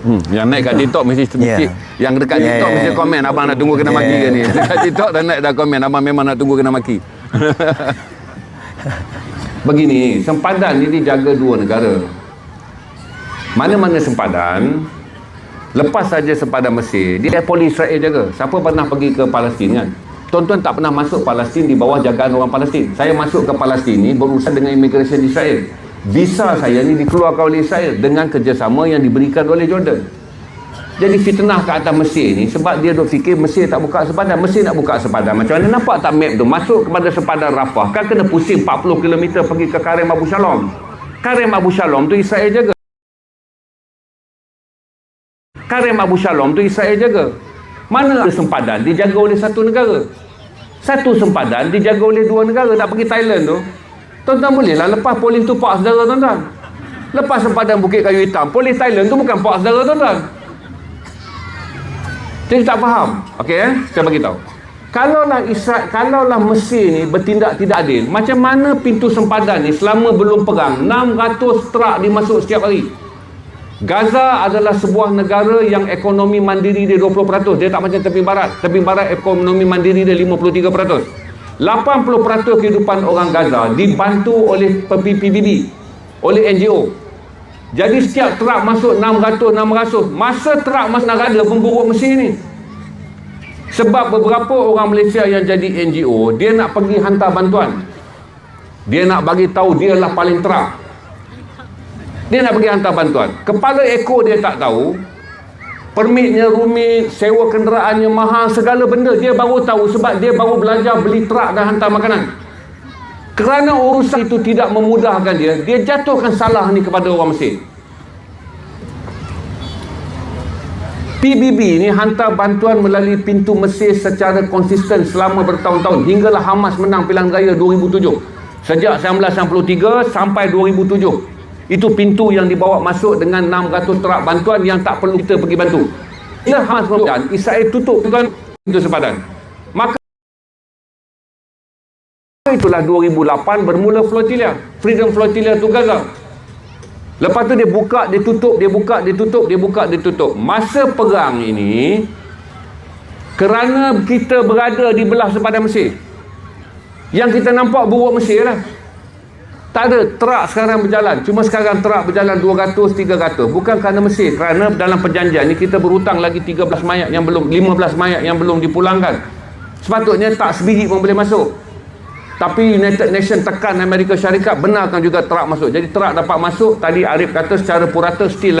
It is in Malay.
Hmm, yang naik kat TikTok mesti mesti Ya. yang dekat Ya, TikTok ya, mesti ya. komen abang nak tunggu kena maki Ya, ke ya. ni. Dekat TikTok dah naik dah komen abang memang nak tunggu kena maki. Begini, sempadan ni dijaga dua negara. Mana-mana sempadan lepas saja sempadan Mesir, dia polis Israel jaga. Siapa pernah pergi ke Palestin kan? Tuan-tuan tak pernah masuk Palestin di bawah jagaan orang Palestin. Saya masuk ke Palestin ni berurusan dengan immigration Israel. Visa saya ni dikeluarkan oleh Israel dengan kerjasama yang diberikan oleh Jordan. Jadi fitnah ke atas Mesir ni sebab dia duk fikir Mesir tak buka sepadan. Mesir nak buka sepadan. Macam mana nampak tak map tu? Masuk kepada sepadan Rafah. Kan kena pusing 40 km pergi ke Karim Abu Shalom. Karim Abu Shalom tu Israel jaga. Karim Abu Shalom tu Israel jaga. Mana ada sempadan dijaga oleh satu negara. Satu sempadan dijaga oleh dua negara. Nak pergi Thailand tu. Tuan-tuan boleh lah lepas polis tu pak saudara tuan-tuan. Lepas sempadan Bukit Kayu Hitam. Polis Thailand tu bukan pak saudara tuan-tuan. Jadi tak faham. Okey eh, saya bagi tahu. Kalaulah Israel, kalaulah Mesir ni bertindak tidak adil, macam mana pintu sempadan ni selama belum perang 600 trak dimasuk setiap hari. Gaza adalah sebuah negara yang ekonomi mandiri dia 20%. Dia tak macam tepi barat. Tepi barat ekonomi mandiri dia 53%. 80% kehidupan orang Gaza dibantu oleh PBB, oleh NGO. Jadi setiap trak masuk 600 600 masa trak masuk nak ada pemburuk Mesir ni. Sebab beberapa orang Malaysia yang jadi NGO, dia nak pergi hantar bantuan. Dia nak bagi tahu dia lah paling terak. Dia nak pergi hantar bantuan. Kepala ekor dia tak tahu. Permitnya rumit, sewa kenderaannya mahal, segala benda dia baru tahu sebab dia baru belajar beli trak dan hantar makanan. Kerana urusan itu tidak memudahkan dia, dia jatuhkan salah ni kepada orang Mesir. PBB ni hantar bantuan melalui pintu Mesir secara konsisten selama bertahun-tahun hinggalah Hamas menang pilihan raya 2007. Sejak 1993 sampai 2007. Itu pintu yang dibawa masuk dengan 600 trak bantuan yang tak perlu kita pergi bantu. Bila Hamas menang, Israel tutup tuan pintu sepadan. Maka itulah 2008 bermula flotilla. Freedom Flotilla to Gaza. Lepas tu dia buka, dia tutup, dia buka, dia tutup, dia buka, dia tutup. Masa perang ini, kerana kita berada di belah sepadan Mesir, yang kita nampak buruk Mesir lah. Tak ada terak sekarang berjalan. Cuma sekarang terak berjalan 200, 300. Bukan kerana Mesir. Kerana dalam perjanjian ni kita berhutang lagi 13 mayat yang belum, 15 mayat yang belum dipulangkan. Sepatutnya tak sebiji pun boleh masuk. Tapi United Nations tekan Amerika Syarikat benarkan juga terak masuk. Jadi terak dapat masuk. Tadi Arif kata secara purata still